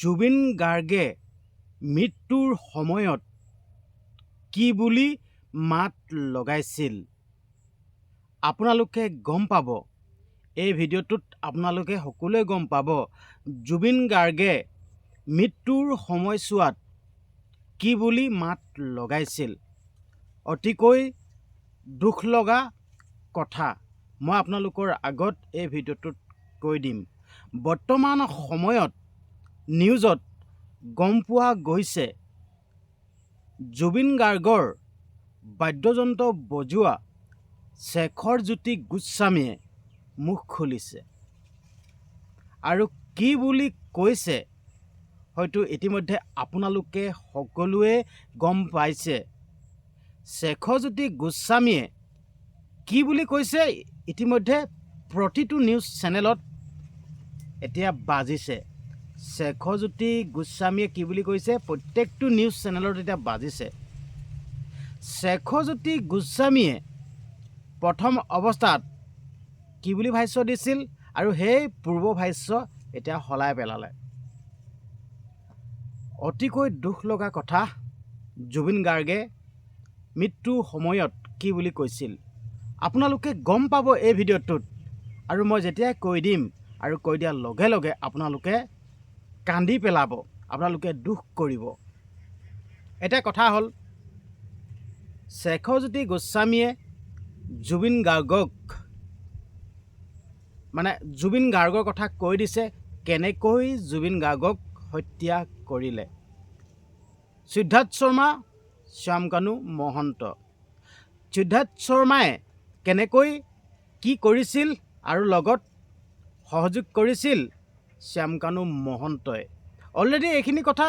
জুবিন গাৰ্গে মৃত্যুৰ সময়ত কি বুলি মাত লগাইছিল? আপোনালোকে গম পাব। এই ভিডিঅ'টোত আপোনালোকে সকলোৱে গম পাব জুবিন গাৰ্গে মৃত্যুৰ সময়ছোৱাত কি বুলি মাত লগাইছিল। অতিকৈ দুখ লগা কথা। মই আপোনালোকৰ আগত এই ভিডিঅ'টোত কৈ দিম। বৰ্তমান সময়ত নিউজত গম পোৱা গৈছে। জুবিন গাৰ্গৰ বাদ্যযন্ত্ৰ বজোৱা শেখৰজ্যোতি গোস্বামীয়ে মুখ খুলিছে। আৰু কি বুলি কৈছে, হয়তো ইতিমধ্যে আপোনালোকে সকলোৱে গম পাইছে। শেখৰজ্যোতি গোস্বামীয়ে কি বুলি কৈছে, ইতিমধ্যে প্ৰতিটো নিউজ চেনেলত এতিয়া বাজিছে। শেখৰজ্যোতি গোস্বামীয়ে কি বুলি কৈছে? প্ৰত্যেকটো নিউজ চেনেলত এতিয়া বাজিছে। শেখৰজ্যোতি গোস্বামীয়ে প্ৰথম অৱস্থাত কি বুলি ভাষ্য দিছিল? আৰু সেই পূৰ্ব ভাষ্য এতিয়া সলাই পেলালে। অতিকৈ দুখ লগা কথা জুবিন গাৰ্গে মৃত্যুৰ সময়ত কি বুলি কৈছিল? আপোনালোকে গম পাব এই ভিডিঅ'টোত। আৰু মই যেতিয়াই কৈ দিম আৰু কৈ দিয়াৰ লগে লগে আপোনালোকে কান্দি পেলাব আপোনালোকে দুখ কৰিব। এতিয়া কথা হ'ল শেখৰজ্যোতি গোস্বামীয়ে জুবিন গাৰ্গক মানে জুবিন গাৰ্গৰ কথা কৈ দিছে কেনেকৈ জুবিন গাৰ্গক হত্যা কৰিলে। সিদ্ধাৰ্থ শৰ্মা শ্যামকানু মহন্ত। সিদ্ধাৰ্থ শৰ্মাই কেনেকৈ কি কৰিছিল আৰু লগত সহযোগ কৰিছিল শ্যামকানু মহন্তই। অলৰেডি এইখিনি কথা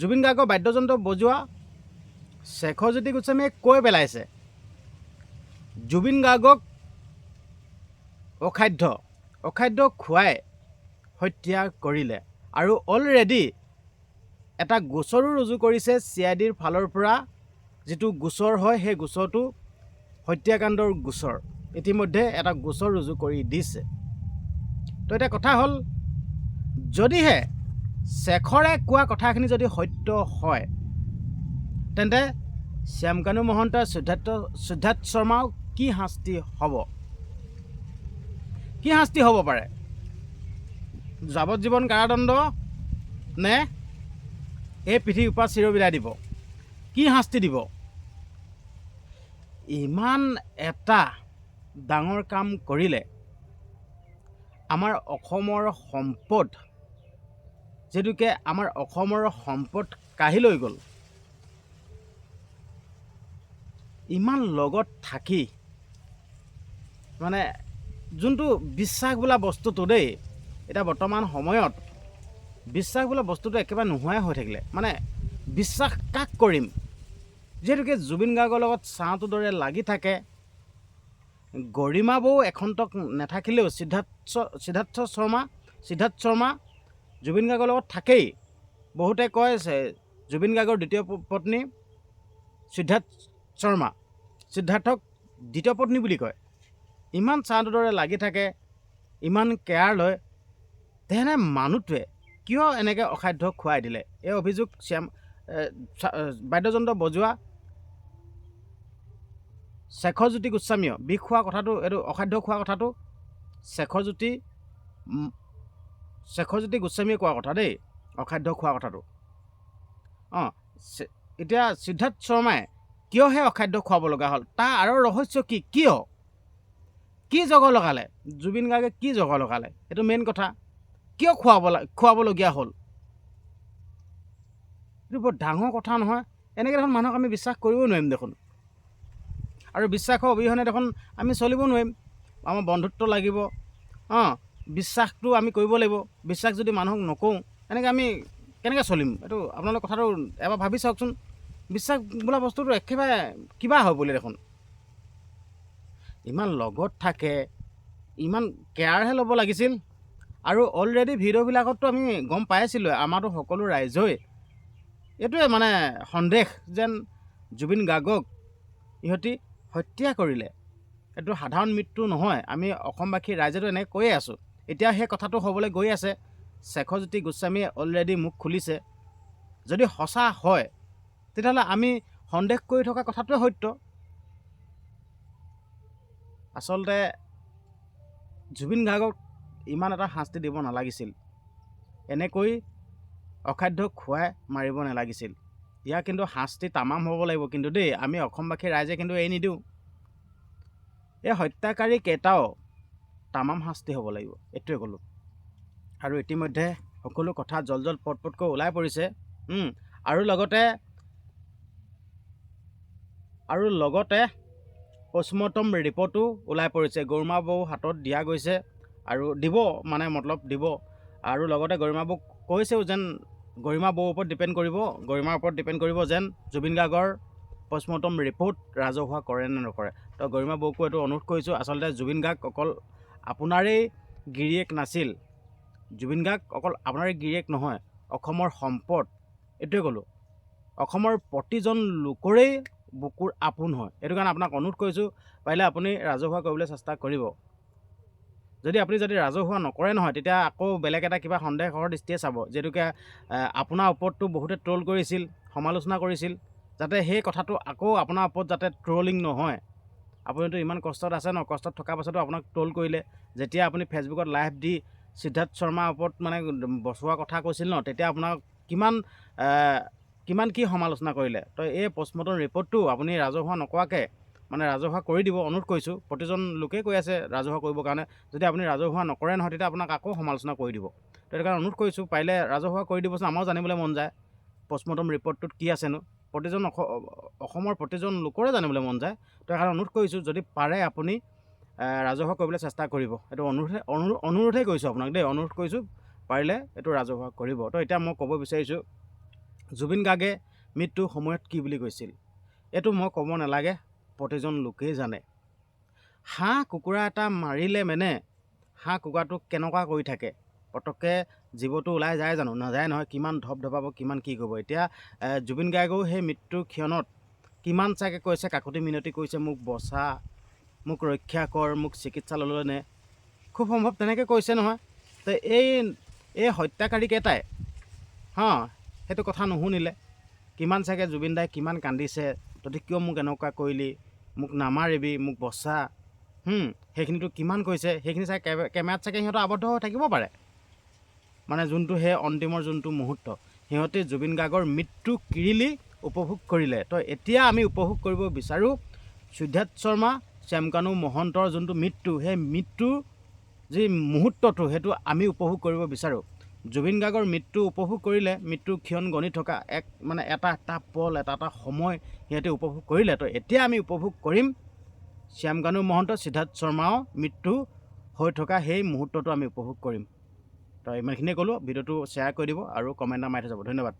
জুবিন গাৰ্গৰ বাদ্যযন্ত্ৰ বজোৱা শেখৰজ্যোতি গোস্বামীয়ে কৈ পেলাইছে। জুবিন গাৰ্গক অখাদ্য অখাদ্য খুৱাই হত্যা কৰিলে। আৰু অলৰেডি এটা গোচৰো ৰুজু কৰিছে চি আই ডিৰ ফালৰ পৰা যিটো গোচৰ হয় সেই গোচৰটো হত্যাকাণ্ডৰ গোচৰ। ইতিমধ্যে এটা গোচৰ ৰুজু কৰি দিছে। তো এতিয়া কথা হ'ল যদিহে শেখৰে কোৱা কথাখিনি যদি সত্য হয় তেন্তে শ্যামকানু মহন্ত সিদ্ধাৰ্থ সিদ্ধাৰ্থ শৰ্মাও কি শাস্তি হ'ব? কি শাস্তি হ'ব পাৰে? যাৱজ্জীৱন কাৰাদণ্ড নে এই পৃথিৱীৰ পৰা চিৰবিদায় দিব? কি শাস্তি দিব? ইমান এটা ডাঙৰ কাম কৰিলে আমাৰ অসমৰ সম্পদ যিহেতুকে আমাৰ অসমৰ সম্পদ কাঢ়ি লৈ গ'ল। ইমান লগত থাকি মানে যোনটো বিশ্বাস বোলা বস্তুটো দেই এতিয়া বৰ্তমান সময়ত বিশ্বাস বোলা বস্তুটো একেবাৰে নোহোৱাই হৈ থাকিলে। মানে বিশ্বাস কাক কৰিম? যিহেতুকে জুবিন গাৰ্গৰ লগত ছাঁটোৰ দৰে লাগি থাকে গৰিমা বৌ এখন্তক নাথাকিলেও সিদ্ধাৰ্থ সিদ্ধাৰ্থ শৰ্মা সিদ্ধাৰ্থ শৰ্মা জুবিন গাৰ্গৰ লগত থাকেই। বহুতে কয় জুবিন গাৰ্গৰ দ্বিতীয় পত্নী সিদ্ধাৰ্থ শৰ্মা। সিদ্ধাৰ্থক দ্বিতীয় পত্নী বুলি কয়। ইমান ছাঁটোৰ দৰে লাগি থাকে ইমান কেয়াৰ লয় তেনে মানুহটোৱে কিয় এনেকৈ অসাধ্য খুৱাই দিলে? এই অভিযোগ শ্যাম বাদ্যযন্ত্ৰ বজোৱা শেখৰজ্যোতি গোস্বামীয়ে বিষ খোৱা কথাটো এইটো অসাধ্য খোৱা কথাটো শেখৰজ্যোতি শেখৰজ্যোতি গোস্বামীয়ে কোৱা কথা দেই অসাধ্য খোৱা কথাটো। অঁ এতিয়া সিদ্ধাৰ্থ শৰ্মাই কিয় সেই অখাদ্য খুৱাব লগা হ'ল? তাৰ আঁৰৰ ৰহস্য কি? কিয়? কি জগৰ লগালে? জুবিন গাৰ্গে কি জগৰ লগালে? সেইটো মেইন কথা। কিয় খুৱাব খুৱাবলগীয়া হ'ল? এইটো বৰ ডাঙৰ কথা নহয়। এনেকৈ দেখোন মানুহক আমি বিশ্বাস কৰিবই নোৱাৰিম দেখোন। আৰু বিশ্বাসৰ অবিহনে দেখোন আমি চলিব নোৱাৰিম। আমাৰ বন্ধুত্ব লাগিব। অঁ বিশ্বাসটো আমি কৰিব লাগিব বিশ্বাস যদি মানুহক নকৰোঁ এনেকৈ আমি কেনেকৈ চলিম? এইটো আপোনালোকে কথাটো এবাৰ ভাবি চাওকচোন। বিশ্বাস বোলা বস্তুটো একেবাৰে কিবা হয় বুলি দেখোন। ইমান লগত থাকে ইমান কেয়াৰহে ল'ব লাগিছিল। আৰু অলৰেডি ভিডিঅ'বিলাকততো আমি গম পাই আছিলোঁ আমাৰতো সকলো ৰাইজই। এইটোৱে মানে সন্দেহ যেন জুবিন গাৰ্গক ইহঁতি হত্যা কৰিলে। এইটো সাধাৰণ মৃত্যু নহয় আমি অসমবাসী ৰাইজেতো এনেকৈ কৈয়ে আছোঁ। এতিয়া সেই কথাটো হ'বলৈ গৈ আছে। শেখৰজ্যোতি গোস্বামীয়ে অলৰেডি মুখ খুলিছে। যদি সঁচা হয় তেতিয়াহ'লে আমি সন্দেহ কৰি থকা কথাটোৱে সত্য। আচলতে জুবিন গাৰ্গক ইমান এটা শাস্তি দিব নালাগিছিল। এনেকৈ অখাদ্য খুৱাই মাৰিব নালাগিছিল। ইয়াৰ কিন্তু শাস্তি তামাম হ'ব লাগিব কিন্তু দেই। আমি অসমবাসী ৰাইজে কিন্তু এৰি নিদিওঁ। এই হত্যাকাৰী কেইটাও তামাম শাস্তি হ'ব লাগিব এইটোৱে ক'লোঁ। আৰু ইতিমধ্যে সকলো কথা জল জল পট পটকৈ ওলাই পৰিছে আৰু লগতে আৰু লগতে পষ্টমৰ্টম ৰিপৰ্টো ওলাই পৰিছে গৰুমা বৌ হাতত দিয়া গৈছে আৰু দিব মানে মতলব দিব। আৰু লগতে গৰিমা বৌক কৈছেও যেন গৰিমা বৌৰ ওপৰত ডিপেণ্ড কৰিব গৰিমাৰ ওপৰত ডিপেণ্ড কৰিব যেন জুবিন গাৰ্গৰ পষ্টমৰ্টম ৰিপৰ্ট ৰাজহুৱা কৰে নে নকৰে। তো গৰিমা বৌকো এইটো অনুৰোধ কৰিছোঁ আচলতে জুবিন গাৰ্গ অকল আপোনাৰেই গিৰিয়েক নাছিল। জুবিন গাৰ্গ অকল আপোনাৰেই গিৰিয়েক নহয় অসমৰ সম্পদ এইটোৱে ক'লোঁ। অসমৰ প্ৰতিজন লোকৰেই বুকুৰ আপোন হয়। এইটো কাৰণে আপোনাক অনুৰোধ কৰিছোঁ পাৰিলে আপুনি ৰাজহুৱা কৰিবলৈ চেষ্টা কৰিব। যদি আপুনি যদি ৰাজহুৱা নকৰে নহয় তেতিয়া আকৌ বেলেগ এটা কিবা সন্দেহৰ দৃষ্টিয়ে চাব যিহেতুকে আপোনাৰ ওপৰততো বহুতে ট্ৰল কৰিছিল সমালোচনা কৰিছিল যাতে সেই কথাটো আকৌ আপোনাৰ ওপৰত যাতে ট্ৰলিং নহয়। আপুনিতো ইমান কষ্টত আছে ন কষ্টত থকা পাছতো আপোনাক ট্ৰল কৰিলে। যেতিয়া আপুনি ফেচবুকত লাইভ দি সিদ্ধাৰ্থ শৰ্মাৰ ওপৰত মানে বচোৱা কথা কৈছিল ন তেতিয়া আপোনাক কিমান কিমান কি সমালোচনা কৰিলে। তো এই পষ্টমৰ্টম ৰিপৰ্টটো আপুনি ৰাজহুৱা নকৰাকৈ মানে ৰাজহুৱা কৰি দিব অনুৰোধ কৰিছোঁ। প্ৰতিজন লোকেই কৈ আছে ৰাজহুৱা কৰিবৰ কাৰণে। যদি আপুনি ৰাজহুৱা নকৰে নহয় তেতিয়া আপোনাক আকৌ সমালোচনা কৰি দিব। তো সেইটো কাৰণে অনুৰোধ কৰিছোঁ পাৰিলে ৰাজহুৱা কৰি দিবচোন আমাৰো জানিবলৈ মন যায়। পষ্টমৰ্টম ৰিপৰ্টটোত কি আছেনো? প্ৰতিজন অস অসমৰ প্ৰতিজন লোকৰে জানিবলৈ মন যায়। তো সেইকাৰণে অনুৰোধ কৰিছোঁ যদি পাৰে আপুনি ৰাজহুৱা কৰিবলৈ চেষ্টা কৰিব। এইটো অনুৰোধে অনু অনুৰোধেই কৰিছোঁ আপোনাক দেই। অনুৰোধ কৰিছোঁ পাৰিলে এইটো ৰাজহুৱা কৰিব। তো এতিয়া মই ক'ব বিচাৰিছোঁ জুবিন গাৰ্গে মৃত্যুৰ সময়ত কি বুলি কৈছিল? এইটো মই ক'ব নালাগে প্ৰতিজন লোকেই জানে। হাঁহ কুকুৰা এটা মাৰিলে মানে হাঁহ কুকুৰাটো কেনেকুৱা কৰি থাকে? পটককৈ জীৱটো ওলাই যায় জানো? নাযায় নহয় কিমান ধপ ধপাব কিমান কি কৰিব? এতিয়া জুবিন গাৰ্গেও সেই মৃত্যুৰ ক্ষণত কিমান চাগে কৈছে কাকতি মিনতি কৰিছে মোক বচা মোক ৰক্ষা কৰ মোক চিকিৎসালয়লৈ নে? খুব সম্ভৱ তেনেকৈ কৈছে নহয়। তো এই এই হত্যাকাৰীকেইটাই হা সেইটো কথা নুশুনিলে। কিমান চাগে জুবিন দাই কিমান কান্দিছে তহঁতি কিয় মোক এনেকুৱা কৰিলি? মোক নামাৰিবি মোক বচা। সেইখিনিতো কিমান কৈছে? সেইখিনি চাগে কেমে- কেমেৰাত চাগে সিহঁতৰ আৱদ্ধ হৈ থাকিব পাৰে। মানে যোনটো সেই অন্তিমৰ যোনটো মুহূৰ্ত সিহঁতে জুবিন গাৰ্গৰ মৃত্যু কিৰিলি উপভোগ কৰিলে। তো এতিয়া আমি উপভোগ কৰিব বিচাৰোঁ সিদ্ধাৰ্থ শৰ্মা শ্যামকানু মহন্তৰ যোনটো মৃত্যু সেই মৃত্যুৰ যি মুহূৰ্তটো সেইটো আমি উপভোগ কৰিব বিচাৰোঁ। জুবিন গাৰ্গৰ মৃত্যু উপভোগ কৰিলে মৃত্যুৰ ক্ষণ গণি থকা এক মানে এটা এটা পল এটা এটা সময় সিহঁতে উপভোগ কৰিলে। তো এতিয়া আমি উপভোগ কৰিম শ্যামকানু মহন্ত সিদ্ধাৰ্থ শৰ্মাও মৃত্যু হৈ থকা সেই মুহূৰ্তটো আমি উপভোগ কৰিম। তো ইমানখিনিয়ে ক'লোঁ ভিডিঅ'টো শ্বেয়াৰ কৰি দিব আৰু কমেণ্ট এটা মাৰি থৈ যাব। ধন্যবাদ।